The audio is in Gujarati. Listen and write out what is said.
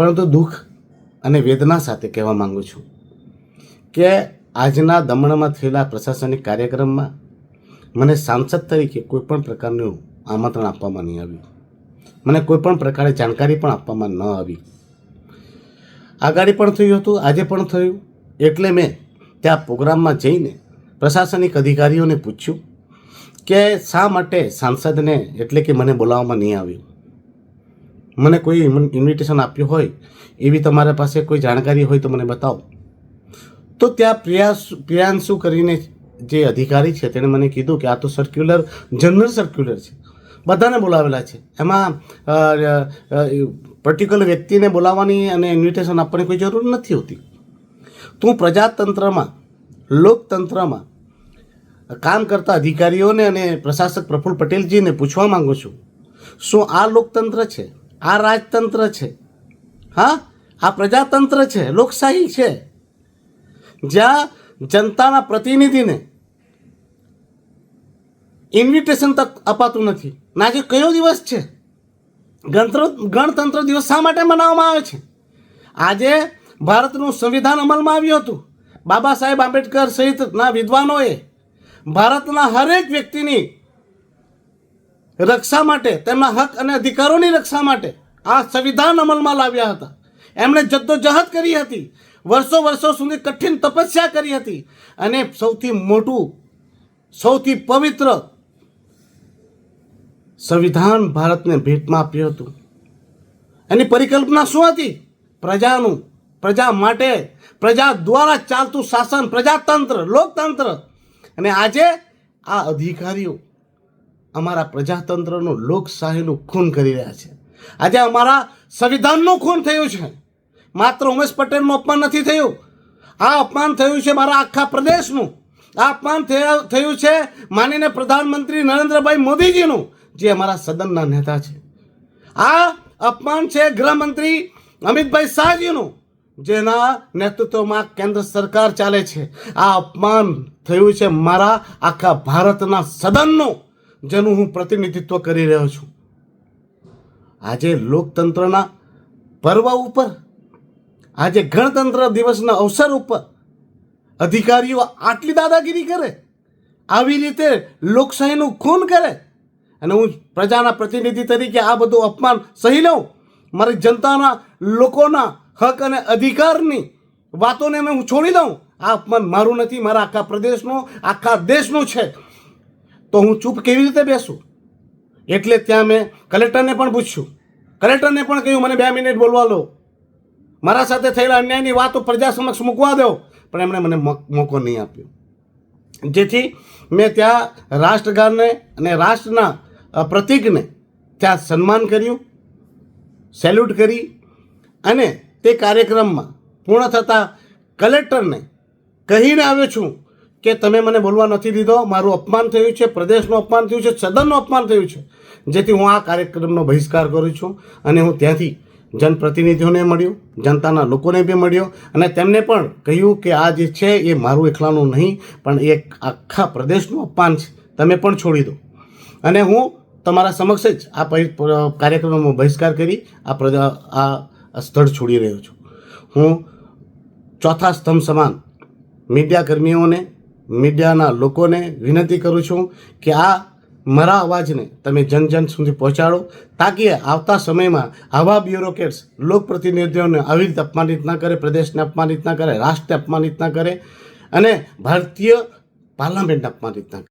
પરંતુ દુઃખ અને વેદના સાથે કહેવા માગું છું કે આજના દમણમાં થયેલા પ્રશાસનિક કાર્યક્રમમાં મને સાંસદ તરીકે કોઈ પણ પ્રકારનું આમંત્રણ આપવામાં નહીં આવ્યું. મને કોઈ પણ પ્રકારે જાણકારી પણ આપવામાં ન આવી. આગાડી પણ થયું હતું, આજે પણ થયું. એટલે મેં ત્યાં પ્રોગ્રામમાં જઈને પ્રશાસનિક અધિકારીઓને પૂછ્યું કે શા માટે સાંસદને એટલે કે મને બોલાવવામાં નહીં આવ્યું? મને કોઈ ઇન્વિટેશન આપ્યું હોય, એવી તમારા પાસે કોઈ જાણકારી હોય તો મને બતાવો. તો ત્યાં પ્રિયાસ, પ્રિયાંશુ કરીને જે અધિકારી છે, તેણે મને કીધું કે આ તો સર્ક્યુલર જનરલ સર્ક્યુલર છે. બધાને બોલાવેલા છે. એમાં પર્ટિક્યુલર વ્યક્તિને બોલાવવાની અને ઇન્વિટેશન આપવાની કોઈ જરૂર નથી હોતી. તો પ્રજાતંત્રમાં, લોકતંત્રમાં કામ કરતા અધિકારીઓને અને પ્રશાસક પ્રફુલ્લ પટેલજીને પૂછવા માંગુ છું, શું આ લોકતંત્ર છે? આ રાજતંત્ર છે. હા? આ પ્રજાતંત્ર છે. લોકશાહી છે. જ્યાં જનતાના પ્રતિનિધિને ઇન્વિટેશન તક અપાતું નથી. ના આજે કયો દિવસ છે? ગણતંત્ર ગણતંત્ર દિવસ શા માટે મનાવવામાં આવે છે? આજે ભારતનું સંવિધાન અમલમાં આવ્યું હતું. બાબા સાહેબ આંબેડકર સહિતના વિદ્વાનોએ ભારતના હરેક વ્યક્તિની રક્ષા માટે, તેમના હક અને અધિકારોની રક્ષા માટે આ સંવિધાન અમલમાં લાવ્યા હતા. એમણે જદ્દોજહદ કરી હતી, વર્ષો વર્ષો સુધી કઠિન તપસ્યા કરી હતી અને સૌથી મોટું, સૌથી પવિત્ર સંવિધાન ભારતને ભેટમાં આપ્યું હતું. એની પરિકલ્પના શું હતી? પ્રજાનું, પ્રજા માટે, પ્રજા દ્વારા ચાલતું શાસન, પ્રજાતંત્ર, લોકતંત્ર. અને આજે આ અધિકારીઓ અમારા પ્રજાતંત્રનું લોકશાહીનું ખૂન કરી રહ્યા છે. આજે અમારા સંવિધાનનું ખૂન થયું છે. માત્ર ઉમેશ પટેલનું અપમાન નથી થયું. આ અપમાન થયું છે મારા આખા પ્રદેશનું. આ અપમાન થયા- છે માનીને પ્રધાનમંત્રી નરેન્દ્રભાઈ મોદીજીનું, જે અમારા સદનના નેતા છે. આ અપમાન છે ગૃહમંત્રી અમિતભાઈ શાહજીનું, જેના નેતૃત્વમાં કેન્દ્ર સરકાર ચાલે છે. આ અપમાન થયું છે મારા આખા ભારતના સદનનું. જેનું હું પ્રતિનિધિત્વ કરી રહ્યો છું. આજે લોકતંત્રના પર્વ ઉપર, આજે ગણતંત્ર દિવસના અવસર ઉપર અધિકારીઓ આટલી દાદાગીરી કરે, આવી રીતે લોકશાહીનું ખૂન કરે અને હું પ્રજાના પ્રતિનિધિ તરીકે આ બધું અપમાન સહી લઉં, મારી જનતાના લોકોના હક અને અધિકારની વાતોને હું છોડી દઉં. આ અપમાન મારું નથી, મારા આખા પ્રદેશનું, આખા દેશનું છે. તો હું ચૂપ કેવી રીતે બેસું? એટલે ત્યાં મેં કલેક્ટરને પણ પૂછ્યું. કલેક્ટરને પણ કહ્યું, મને બે મિનિટ બોલવા લો મારા સાથે થયેલા અન્યાયની વાતો પ્રજા સમક્ષ મૂકવા દો. પણ એમણે મને મોક- નહીં આપ્યો. જેથી મેં ત્યાં રાષ્ટ્રગાનને અને રાષ્ટ્રના પ્રતીકને ત્યાં સન્માન કર્યું, સેલ્યુટ કરી અને તે કાર્યક્રમમાં પૂર્ણ થતાં કલેક્ટરને કહીને આવ્યો છું કે તમે મને બોલવા નથી દીધો, મારું અપમાન થયું છે, પ્રદેશનું અપમાન થયું છે, સદનનું અપમાન થયું છે. જેથી હું આ કાર્યક્રમનો બહિષ્કાર કરું છું અને હું ત્યાંથી જનપ્રતિનિધિઓને મળ્યો, જનતાના લોકોને બી મળ્યો અને તેમને પણ કહ્યું કે આ જે છે એ મારું એકલાનું નહીં, પણ એક આખા પ્રદેશનું અપમાન છે. તમે પણ છોડી દો. અને હું તમારા સમક્ષ જ આ કાર્યક્રમનો બહિષ્કાર કરી આ પ્રજા, આ સ્થળ છોડી રહ્યો છું. હું ચોથા સ્તંભ સમાન મીડિયા કર્મીઓને મીડિયાના લોકોને વિનંતી કરું છું કે આ મારા અવાજને તમે જન જન સુધી પહોંચાડો, તાકી આવતા સમયમાં આવા બ્યુરોક્રેટ્સ લોકપ્રતિનિધિઓને આવી રીતે અપમાનિત ના કરે, પ્રદેશને અપમાનિત ના કરે, રાષ્ટ્રને અપમાનિત ના કરે અને ભારતીય પાર્લામેન્ટને અપમાનિત ના કરે.